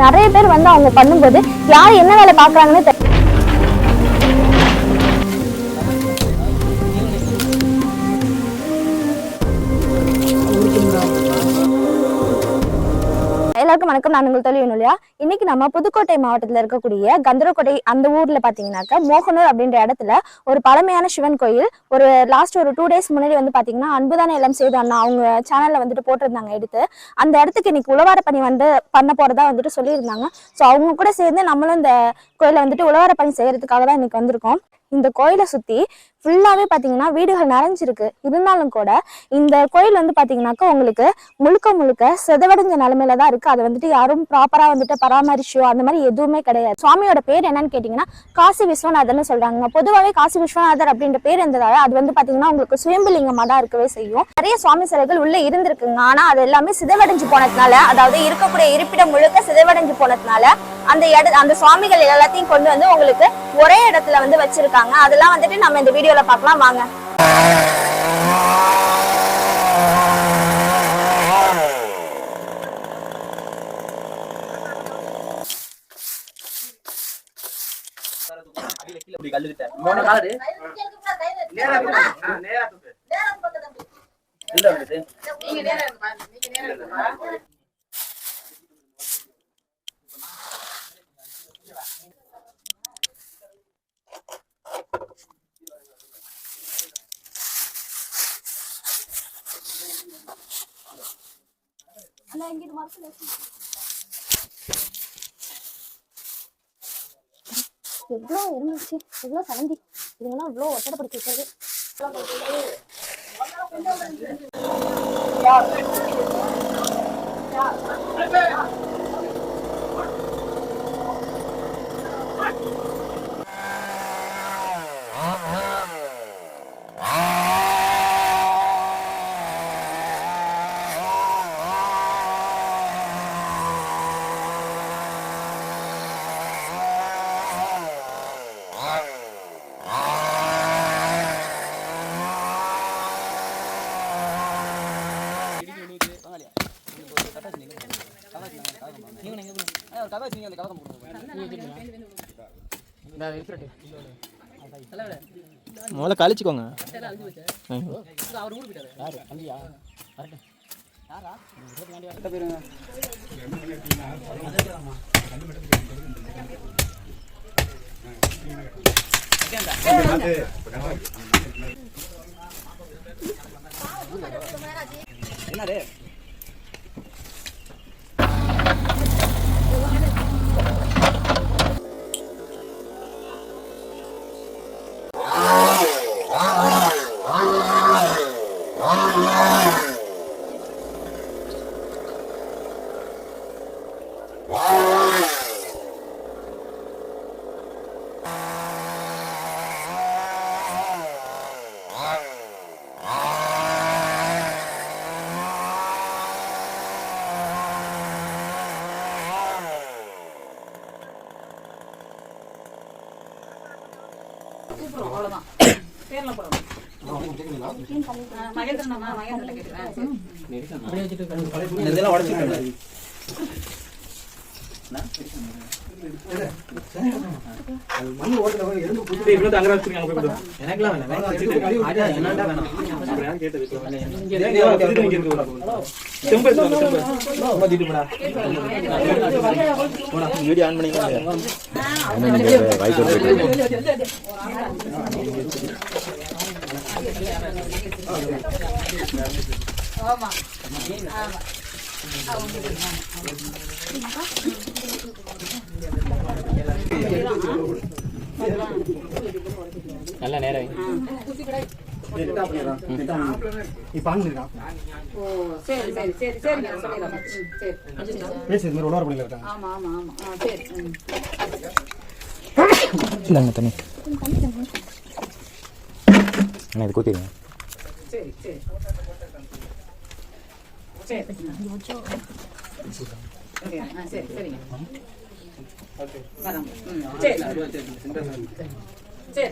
நிறைய பேர் வந்து அவங்க பண்ணும்போது யார் என்ன வேலை பார்க்குறாங்கன்னு எல்லாருக்கும் வணக்கம். நான் உங்கள் தொழில் இல்லையா இன்னைக்கு நம்ம புதுக்கோட்டை மாவட்டத்தில் இருக்கக்கூடிய கந்தரக்கோட்டை அந்த ஊர்ல பாத்தீங்கன்னாக்கா மோகனூர் அப்படின்ற இடத்துல ஒரு பழமையான சிவன் கோயில். ஒரு லாஸ்ட் ஒரு டூ டேஸ் முன்னாடி வந்து பாத்தீங்கன்னா அன்புதானே எல்லாம் செய்து அண்ணா அவங்க சேனல்ல வந்துட்டு போட்டிருந்தாங்க எடுத்து. அந்த இடத்துக்கு இன்னைக்கு உழவார பணி வந்து பண்ண போறதா வந்துட்டு சொல்லியிருந்தாங்க. ஸோ அவங்க கூட சேர்ந்து நம்மளும் இந்த கோயிலை வந்துட்டு உழவார பணி செய்யறதுக்காக தான் இன்னைக்கு வந்திருக்கோம். இந்த கோயிலை சுத்தி ஃபுல்லாவே பாத்தீங்கன்னா வீடுகள் நிறைஞ்சிருக்கு. இருந்தாலும் கூட இந்த கோயில் வந்து பாத்தீங்கன்னாக்கா உங்களுக்கு முழுக்க முழுக்க சிதவடைஞ்ச நிலைமையில தான் இருக்கு. அதை வந்துட்டு யாரும் ப்ராப்பரா வந்துட்டு பராமரிச்சோ அந்த மாதிரி எதுவுமே கிடையாது. சுவாமியோட பேர் என்னன்னு கேட்டிங்கன்னா காசி விஸ்வநாதர்னு சொல்றாங்க பொதுவாகவே காசி விஸ்வநாதர் அப்படின்ற பேர் இருந்ததால அது வந்து பாத்தீங்கன்னா உங்களுக்கு சுயம்புலிங்கமாக தான் இருக்கவே செய்யும். நிறைய சுவாமி சிலைகள் உள்ளே இருந்திருக்குங்க. ஆனால் அது எல்லாமே சிதைவடைஞ்சு போனதுனால அதாவது இருக்கக்கூடிய இருப்பிடம் முழுக்க சிதைவடைஞ்சு போனதுனால அந்த இட அந்த சுவாமிகள் எல்லாத்தையும் கொண்டு வந்து உங்களுக்கு ஒரே இடத்துல வந்து வச்சிருக்காங்க. அதெல்லாம் வந்துட்டு நம்ம இந்த வீடியோல பார்க்கலாம் வாங்க. நேரா அண்ணா ஆ, எவ்வளோ இருந்துச்சு? எவ்வளோ சலந்தி? இதுங்கெல்லாம் இவ்வளோ ஒட்டடப்படுத்தி வச்சது. Yeah. கழிச்சுக்கோங்க. என்னடா வேணாம் அப்புறம் யார்? கேட்டது செம்பு எடுத்து வாங்க, செம்பு. சும்மா நல்ல நேரம் ஆமா ஆமா ஆமா. ஆ சரி. ம். இல்லைங்க தண்ணி. அண்ணா இது கூத்திடுங்க சரி சரி சரி சரி சரி சரிங்க வரோம் சரி சரி சரி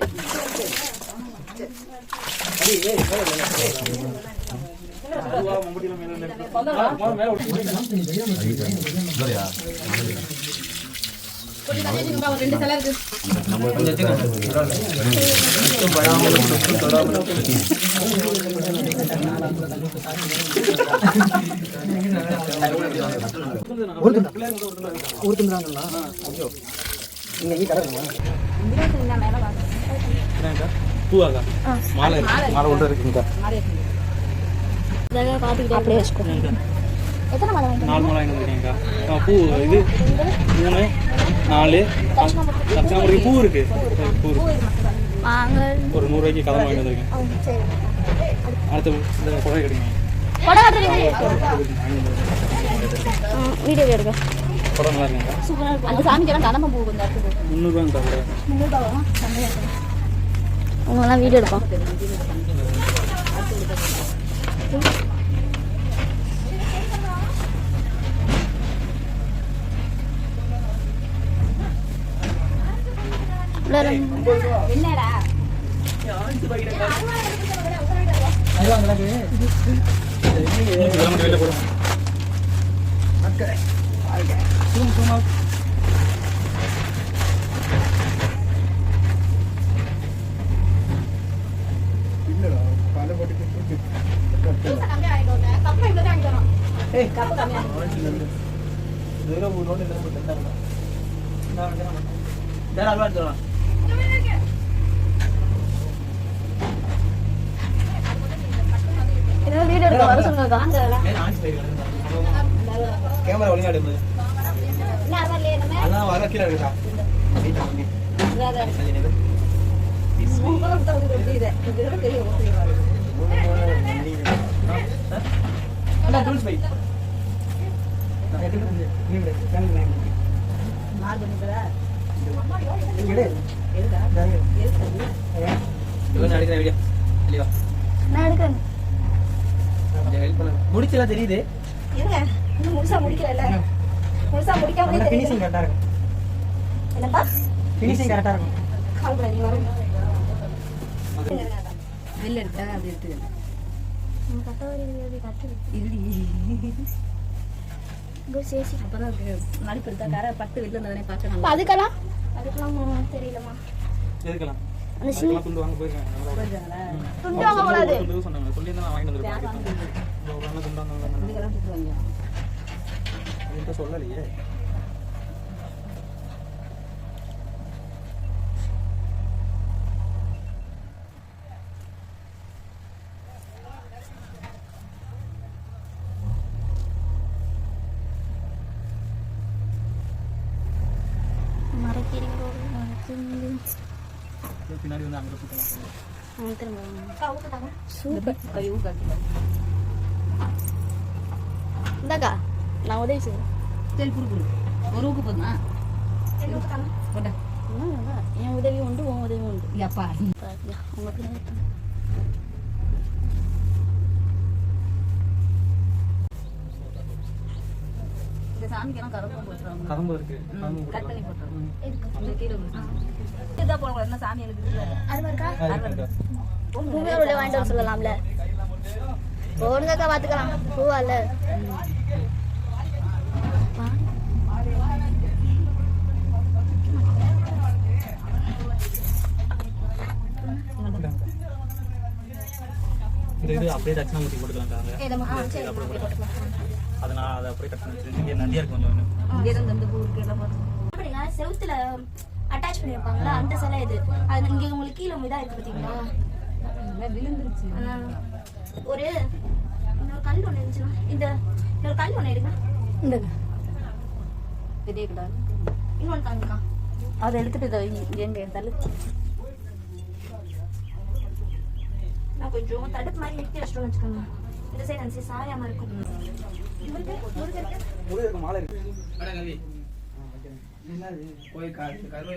கொஞ்சம் தள்ளி வச்சுக்கோப்பா, ஒரு ரெண்டு சிலை இருக்கு பூவாக்கா மாலை மாலை ஒன்று இருக்குங்கக்கா அப்படியே வச்சுக்கோ. எத்தனை மலை நாலு மாலை வாங்கிட்டு வந்துருக்கேங்க்கா பூ இது மூணு. நாலு. தட்சாமரைக்கு பூ இருக்கு. பூ இருக்கு. வாங்க ஒரு நூறுரூவாய்க்கு கதம் வாங்கிட்டு வந்திருக்கேன். அடுத்த புடவை வீடியோ எடுக்க புடவை நல்லா இருக்குங்க அந்த சாமிக்கெல்லாம் கதம்ப பூ கொஞ்சம் வீடியோ எடுப்போம். என்னடா? கிலோமீட்டர் வெளில போடுங்க ஏதாவது வீடியோ எடுக்க வர சொல்லுங்க கேமரா ஒழுங்கா எடுப்பது அதான் வர கீழே இருக்கா. நான் எடுக்கிறேன். முடிச்சலாம் தெரியுது. இருங்க. இன்னும் முழுசா முடிக்கல முழுசா முடிக்காமலே ஃபினிஷிங் கரெக்டா இருக்கும். என்னப்பா? ஃபினிஷிங் கரெக்டா இருக்கும். கால் பண்ணி வரும் வெளில அப்படி எடுத்து அப்பதான் இருக்கு மடிப்பு எடுத்தா கரை பட்டு வெளில இருந்தவனே பார்க்க நல்லா அதுக்கெல்லாம்? அதுக்கெல்லாம் தெரியலம்மா. எதுக்கலாம் அந்த சின்ன துண்டு வாங்க போயிருக்காங்க. துண்டு வாங்க கூடாது துண்டு சொன்னாங்க. சொல்லியிருந்தா நான் வாங்கிட்டு வந்துருப்பேன். துண்டு வாங்க சுற்றுவாங்க என்கிட்ட சொல்லலையே மரக்கீரை பின்னாடி வந்து அங்கே சுத்தலாம் சூப்பர் இந்தாக்கா நான் உதவி செய்வேன் சரி குடு குடு. ஒரு ஊக்கு போதுமா? போட்டா. என் உதவி உண்டு உன் உதவி உண்டு. அப்பா உங்களுக்கு இந்த சாமிக்கெல்லாம் கரும்பு போட்டுருவாங்க இருக்கு. கட் பண்ணி கீழே சாமி எனக்கு அது இருக்கா உள்ள வாங்கிட்டு வர சொல்லலாம்ல. போடுங்கக்கா பாத்துக்கலாம். பூவால. அப்படியே தட்சிணாமூர்த்தி அதை அப்படியே நந்தியா கொஞ்சம் செவுத்துல அட்டாச் பண்ணிருப்பாங்களா? அந்த சிலை இது. அது இங்க உங்களுக்கு கீழே இதா இருக்கு பாத்தீங்களா? விழுந்துருச்சு. ஒரு இன்னொரு கல் ஒண்ணு இருந்துச்சுன்னா இந்த இன்னொரு கல் ஒண்ணு எடுங்க இந்த பெரிய கிடாது இன்னொன்னு காமிக்கலாம் அதை எடுத்துட்டு இதை எங்க தள்ளு. நான் கொஞ்சம் தடுப்பு மாதிரி நிறுத்தி வச்சிட்டோம்னு வச்சுக்கோங்க. இந்த சைடு அந்த சைடு சாயாம இருக்கும் முருகருக்கு மாலை இருக்கு போய் கருவை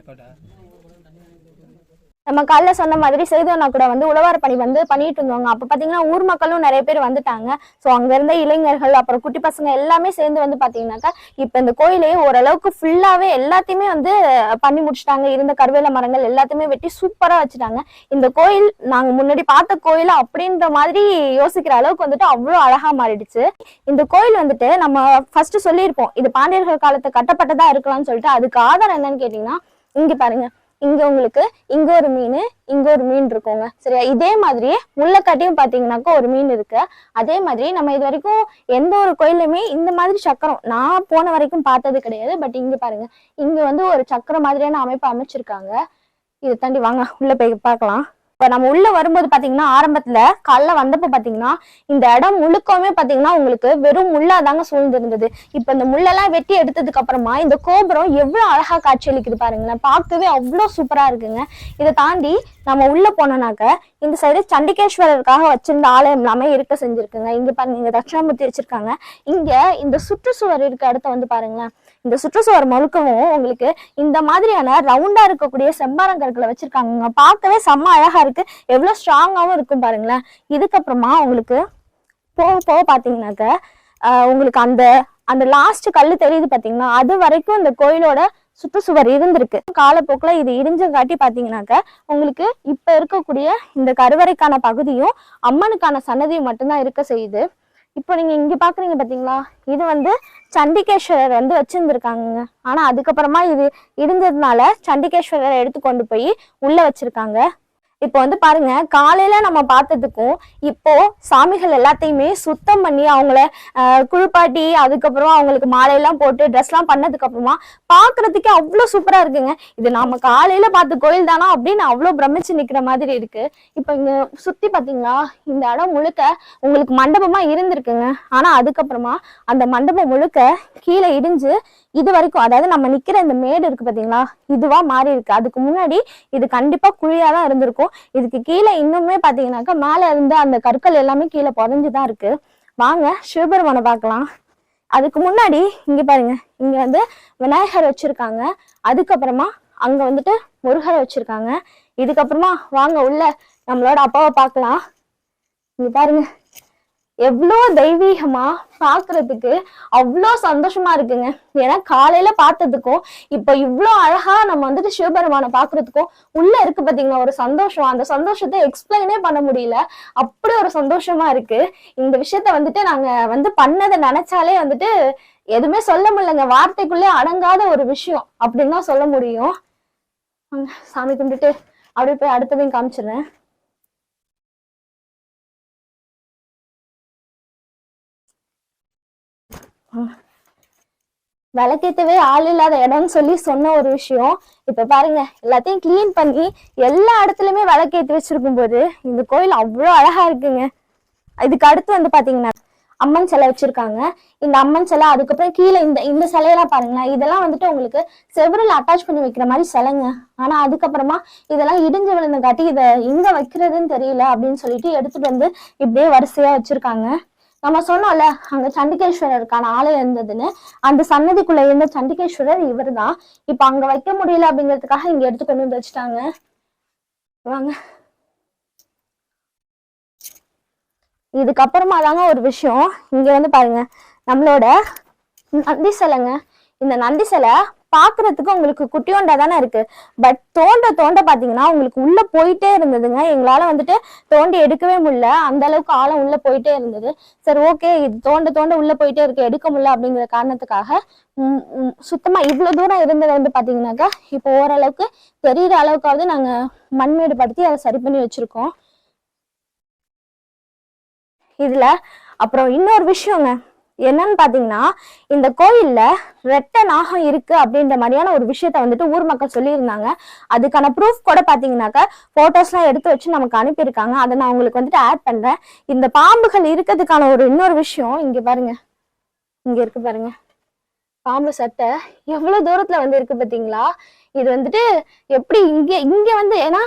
அக்கௌண்டா நம்ம காலைல சொன்ன மாதிரி சேதுவனா கூட வந்து உழவார் பணி வந்து பண்ணிட்டு இருந்தாங்க அப்போ பார்த்தீங்கன்னா ஊர் மக்களும் நிறைய பேர் வந்துட்டாங்க. ஸோ அங்கே இருந்த இளைஞர்கள் அப்புறம் குட்டி பசங்க எல்லாமே சேர்ந்து வந்து பார்த்தீங்கன்னாக்கா இப்போ இந்த கோயிலையே ஓரளவுக்கு ஃபுல்லாகவே எல்லாத்தையுமே வந்து பண்ணி முடிச்சிட்டாங்க. இருந்த கருவேல மரங்கள் எல்லாத்தையுமே வெட்டி சூப்பராக வச்சுட்டாங்க. இந்த கோயில் நாங்கள் முன்னாடி பார்த்த கோயில் அப்படின்ற மாதிரி யோசிக்கிற அளவுக்கு வந்துட்டு அவ்வளோ அழகாக மாறிடுச்சு. இந்த கோயில் வந்துட்டு நம்ம ஃபர்ஸ்ட் சொல்லியிருப்போம். இது பாண்டியர்கள் காலத்தை கட்டப்பட்டதா இருக்கலாம்னு சொல்லிட்டு அதுக்கு ஆதாரம் என்னன்னு கேட்டிங்கன்னா இங்கே பாருங்க. இங்க உங்களுக்கு இங்க ஒரு மீன் இங்க ஒரு மீன் இருக்குங்க. சரியா? இதே மாதிரியே முள்ளக்காட்டியும் பாத்தீங்கன்னாக்கா ஒரு மீன் இருக்கு. அதே மாதிரி நம்ம இது வரைக்கும் எந்த ஒரு கோயிலுமே இந்த மாதிரி சக்கரம் நான் போன வரைக்கும் பார்த்தது கிடையாது. பட் இங்க பாருங்க. இங்க வந்து ஒரு சக்கரம் மாதிரியான அமைப்பு அமைச்சிருக்காங்க. இதை தாண்டி வாங்க உள்ள போய் பார்க்கலாம். இப்ப நம்ம உள்ள வரும்போது பாத்தீங்கன்னா ஆரம்பத்துல காலைல வந்தப்போ பாத்தீங்கன்னா இந்த இடம் முழுக்கவுமே பாத்தீங்கன்னா உங்களுக்கு வெறும் முள்ளா தாங்க சூழ்ந்திருந்தது. இப்ப இந்த முள்ளெல்லாம் வெட்டி எடுத்ததுக்கு அப்புறமா இந்த கோபுரம் எவ்வளவு அழகா காட்சியளிக்குது பாருங்களேன். பார்க்கவே அவ்வளோ சூப்பரா இருக்குங்க. இதை தாண்டி நம்ம உள்ள போனோம்னாக்க இந்த சைடு சண்டிகேஸ்வரருக்காக வச்சிருந்த ஆலயம் எல்லாமே இருக்க செஞ்சிருக்குங்க. இங்க பாருங்க இங்க தட்சிணாமூர்த்தி வச்சிருக்காங்க. இங்க இந்த சுற்றுச்சுவர் இருக்க இடத்த வந்து பாருங்களேன். இந்த சுற்றுச்சுவர் முழுக்கவும் உங்களுக்கு இந்த மாதிரியான ரவுண்டா இருக்கக்கூடிய செம்பாரங்கற்களை வச்சிருக்காங்க பார்க்கவே செம்ம அழகா இருக்கு. எவ்வளவு ஸ்ட்ராங்காவும் இருக்கும் பாருங்களேன். இதுக்கப்புறமா உங்களுக்கு போக போக பாத்தீங்கன்னாக்க ஆஹ் உங்களுக்கு அந்த அந்த லாஸ்ட் கல் தெரியுது பாத்தீங்கன்னா அது வரைக்கும் இந்த கோயிலோட சுற்றுச்சுவர் இருந்திருக்கு. காலப்போக்கில் இது இடிஞ்சங்காட்டி பார்த்தீங்கன்னாக்க உங்களுக்கு இப்போ இருக்கக்கூடிய இந்த கருவறைக்கான பகுதியும் அம்மனுக்கான சன்னதியும் மட்டும்தான் இருக்க செய்யுது. இப்போ நீங்க இங்க பாக்குறீங்க பாத்தீங்களா? இது வந்து சண்டிகேஸ்வரர் வந்து வச்சிருந்திருக்காங்க ஆனா அதுக்கப்புறமா இது இருந்ததுனால சண்டிகேஸ்வரரை எடுத்து கொண்டு போய் உள்ள வச்சிருக்காங்க. இப்போ வந்து பாருங்க காலையில நம்ம பார்த்ததுக்கும் இப்போ சாமிகள் எல்லாத்தையுமே சுத்தம் பண்ணி அவங்கள குளிப்பாட்டி அதுக்கப்புறம் அவங்களுக்கு மாலையெல்லாம் போட்டு ட்ரெஸ்லாம் பண்ணதுக்கு அப்புறமா பாக்குறதுக்கே அவ்வளோ சூப்பரா இருக்குங்க. இது நாம காலையில பார்த்த கோயில் தானா அப்படின்னு அவ்வளோ பிரமிச்சு நிக்கிற மாதிரி இருக்கு. இப்போ இங்க சுத்தி பாத்தீங்களா இந்த இடம் முழுக்க உங்களுக்கு மண்டபமா இருந்திருக்குங்க. ஆனா அதுக்கப்புறமா அந்த மண்டபம் முழுக்க கீழே இடிஞ்சு இது வரைக்கும் அதாவது நம்ம நிக்கிற இந்த மேடு இருக்கு பாத்தீங்களா இதுவா மாறி இருக்கு அதுக்கு முன்னாடி இது கண்டிப்பா குழியா தான் இருந்திருக்கும். இதுக்கு கீழே இன்னுமே பாத்தீங்கன்னாக்கா மேல இருந்து அந்த கற்கள் எல்லாமே கீழே புதஞ்சுதான் இருக்கு. வாங்க சிவபெருமானை பார்க்கலாம். அதுக்கு முன்னாடி இங்க பாருங்க இங்க வந்து விநாயகர் வச்சிருக்காங்க. அதுக்கப்புறமா அங்க வந்துட்டு முருகரை வச்சிருக்காங்க. இதுக்கப்புறமா வாங்க உள்ள நம்மளோட அப்பாவை பார்க்கலாம். இங்க பாருங்க எவ்வளோ தெய்வீகமா பார்க்குறதுக்கு அவ்வளோ சந்தோஷமா இருக்குங்க. ஏன்னா காலையில பார்த்ததுக்கும் இப்போ இவ்வளோ அழகா நம்ம வந்துட்டு சிவபெருமானை பார்க்கறதுக்கும் உள்ள இருக்கு பார்த்தீங்களா ஒரு சந்தோஷம். அந்த சந்தோஷத்தை எக்ஸ்பிளைனே பண்ண முடியல. அப்படி ஒரு சந்தோஷமா இருக்கு. இந்த விஷயத்த வந்துட்டு நாங்க வந்து பண்ணதை நினைச்சாலே வந்துட்டு எதுவுமே சொல்ல முடியலங்க. வார்த்தைக்குள்ளே அடங்காத ஒரு விஷயம் அப்படின்னு தான் சொல்ல முடியும். சாமி கும்பிட்டுட்டு அப்படியே போய் அடுத்ததையும் காமிச்சிடுறேன். விளக்கேற்றவே ஆள் இல்லாத இடம்னு சொல்லி சொன்ன ஒரு விஷயம். இப்போ பாருங்க எல்லாத்தையும் கிளீன் பண்ணி எல்லா இடத்துலையுமே விளக்கேற்றி வச்சிருக்கும் போது இந்த கோயில் அவ்வளோ அழகா இருக்குங்க. இதுக்கு அடுத்து வந்து பாத்தீங்கன்னா அம்மன் சிலை வச்சிருக்காங்க. இந்த அம்மன் சிலை அதுக்கப்புறம் கீழே இந்த இந்த சிலையெல்லாம் பாருங்களேன். இதெல்லாம் வந்துட்டு உங்களுக்கு செவரில் அட்டாச் பண்ணி வைக்கிற மாதிரி சிலைங்க. ஆனா அதுக்கப்புறமா இதெல்லாம் இடிஞ்சு விழுந்தங்காட்டி இதை எங்க வைக்கிறதுன்னு தெரியல அப்படின்னு சொல்லிட்டு எடுத்துட்டு வந்து இப்படியே வரிசையா வச்சிருக்காங்க. நம்ம சொன்னோம்ல அங்க சண்டிகேஸ்வரருக்கான ஆலயம் இருந்ததுன்னு அந்த சன்னதிக்குள்ள இருந்த சண்டிகேஸ்வரர் இவர்தான். இப்ப அங்க வைக்க முடியல அப்படிங்கிறதுக்காக இங்க எடுத்து கொண்டு வந்து வச்சுட்டாங்க. வாங்க. இதுக்கப்புறமா தாங்க ஒரு விஷயம். இங்க வந்து பாருங்க நம்மளோட நந்தி சிலைங்க இந்த நந்தி சிலை பாக்குறதுக்கு உங்களுக்கு குட்டியோண்டா தானே இருக்கு. பட் தோண்ட தோண்ட பாத்தீங்கன்னா உங்களுக்கு உள்ள போயிட்டே இருந்ததுங்க. எங்களால வந்துட்டு தோண்டி எடுக்கவே முடியல. அந்த அளவுக்கு ஆழம் உள்ள போயிட்டே இருந்தது. சரி ஓகே இது தோண்ட தோண்ட உள்ள போயிட்டே இருக்கு. எடுக்க முடியல அப்படிங்கிற காரணத்துக்காக சுத்தமா இவ்வளவு தூரம் இருந்தது வந்து பாத்தீங்கன்னாக்கா இப்போ ஓரளவுக்கு தெரியிற அளவுக்காவது நாங்க மண்மேடு படுத்தி அதை சரி பண்ணி வச்சிருக்கோம். இதுல அப்புறம் இன்னொரு விஷயங்க. என்னன்னு பாத்தீங்கன்னா இந்த கோயில்ல ரெட்டை நாகம் இருக்கு அப்படின்ற மாதிரியான ஒரு விஷயத்த வந்துட்டு ஊர் மக்கள் சொல்லியிருந்தாங்க. அதுக்கான ப்ரூஃப் கூட பார்த்தீங்கன்னாக்கா ஃபோட்டோஸ்லாம் எடுத்து வச்சு நமக்கு அனுப்பியிருக்காங்க. அதை நான் உங்களுக்கு வந்துட்டு ஆட் பண்றேன். இந்த பாம்புகள் இருக்கிறதுக்கான ஒரு இன்னொரு விஷயம் இங்க பாருங்க. இங்க இருக்கு பாருங்க. பாம்பு சட்டை எவ்வளவு தூரத்துல வந்து இருக்கு பாத்தீங்களா? இது வந்துட்டு எப்படி இங்க இங்க வந்து ஏன்னா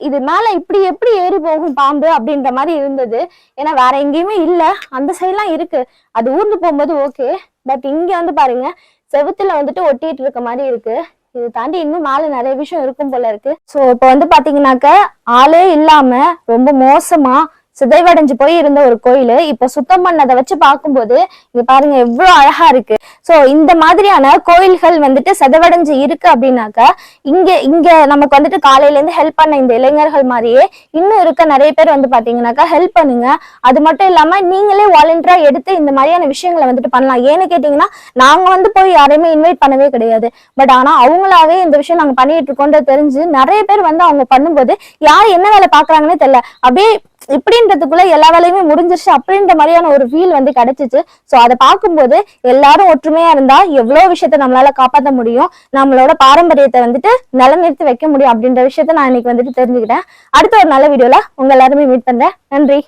இது மேல இப்படி எப்படி ஏறி போகும் பாம்பு அப்படின்ற மாதிரி இருந்தது. ஏன்னா வேற எங்கேயுமே இல்ல. அந்த சைட்லாம் இருக்கு. அது ஊர்ந்து போகும்போது ஓகே பட் இங்க வந்து பாருங்க செவுத்துல வந்துட்டு ஒட்டிட்டு இருக்க மாதிரி இருக்கு. இது தாண்டி இன்னும் மேல நிறைய விஷயம் இருக்கும் போல இருக்கு. சோ இப்போ வந்து பாத்தீங்கன்னாக்க ஆளே இல்லாம ரொம்ப மோசமா சிதைவடைஞ்சு போய் இருந்த ஒரு கோயில் இப்போ சுத்தம் பண்ணதை வச்சு பார்க்கும்போது இங்க பாருங்க எவ்வளவு அழகா இருக்கு. சோ இந்த மாதிரியான கோயில்கள் வந்துட்டு சிதைவடைஞ்சு இருக்கு அப்படின்னாக்கா இங்க இங்க நமக்கு வந்துட்டு காலையில இருந்து ஹெல்ப் பண்ண இந்த இளைஞர்கள் மாதிரியே இன்னும் இருக்க நிறைய பேர் வந்து பாத்தீங்கன்னாக்கா ஹெல்ப் பண்ணுங்க. அது மட்டும் இல்லாம நீங்களே வாலண்டியரா எடுத்து இந்த மாதிரியான விஷயங்களை வந்துட்டு பண்ணலாம். ஏன்னு கேட்டீங்கன்னா நாங்க வந்து போய் யாரையுமே இன்வைட் பண்ணவே கிடையாது. பட் ஆனா அவங்களாவே இந்த விஷயம் நாங்க பண்ணிட்டு இருக்கோன்ற தெரிஞ்சு நிறைய பேர் வந்து அவங்க பண்ணும்போது யார் என்ன வேலை பாக்குறாங்கன்னே தெரியல. அப்படியே அப்படின்றதுக்குள்ள எல்லா வேலையுமே முடிஞ்சிருச்சு அப்படின்ற மாதிரியான ஒரு ஃபீல் வந்து கிடைச்சிச்சு. ஸோ அதை பார்க்கும்போது எல்லாரும் ஒற்றுமையா இருந்தா எவ்வளவு விஷயத்த நம்மளால காப்பாற்ற முடியும் நம்மளோட பாரம்பரியத்தை வந்துட்டு நிலைநிறுத்தி வைக்க முடியும் அப்படின்ற விஷயத்த நான் இன்னைக்கு வந்துட்டு தெரிஞ்சுக்கிட்டேன். அடுத்த ஒரு நல்ல வீடியோல உங்க எல்லாருமே மீட் பண்றேன். நன்றி.